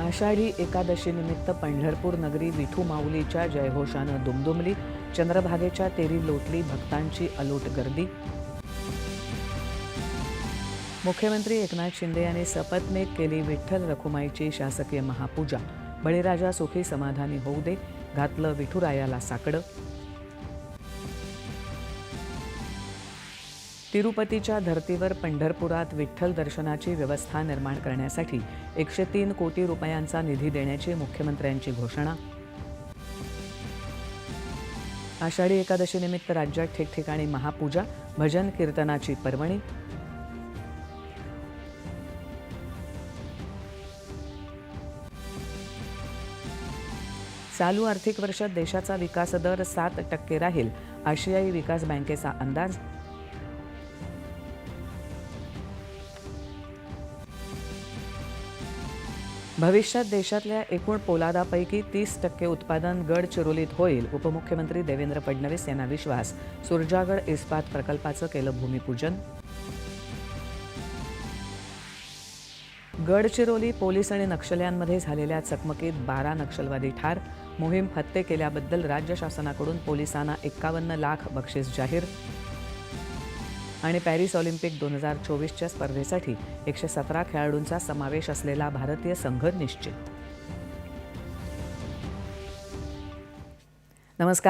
आषाढी एकादशीनिमित्त पंढरपूर नगरी विठू माऊलीच्या जयघोषानं दुमदुमली चंद्रभागेच्या तेरी लोटली भक्तांची अलोट गर्दी. मुख्यमंत्री एकनाथ शिंदे यांनी सपत्नीक केली विठ्ठल रखुमाईची शासकीय महापूजा. बळीराजा सुखी समाधानी होऊ दे घातलं विठुरायाला साकडं. तिरुपतीच्या धर्तीवर पंढरपुरात विठ्ठल दर्शनाची व्यवस्था निर्माण करण्यासाठी एकशे तीन कोटी रुपयांचा निधी देण्याची मुख्यमंत्र्यांची घोषणा. आषाढी एकादशीनिमित्त राज्यात ठिकठिकाणी महापूजा भजन कीर्तनाची पर्वणी. चालू आर्थिक वर्षात देशाचा विकास दर सात टक्के राहील आशियाई विकास बँकेचा अंदाज. भविष्यात देशातल्या एकूण पोलादापैकी तीस टक्के उत्पादन गडचिरोलीत होईल उपमुख्यमंत्री देवेंद्र फडणवीस यांना विश्वास. सुरजागड इस्पात प्रकल्पाचं केलं भूमिपूजन. गडचिरोली पोलीस आणि नक्षल्यांमध्ये झालेल्या चकमकीत बारा नक्षलवादी ठार. मोहीम हत्ये केल्याबद्दल राज्य शासनाकडून पोलिसांना एक्कावन्न लाख बक्षीस जाहीर. आणि पॅरिस ऑलिम्पिक दोन हजार चोवीसच्या स्पर्धेसाठी एकशे सतरा खेळाडूंचा समावेश असलेला भारतीय संघ निश्चित. नमस्कार.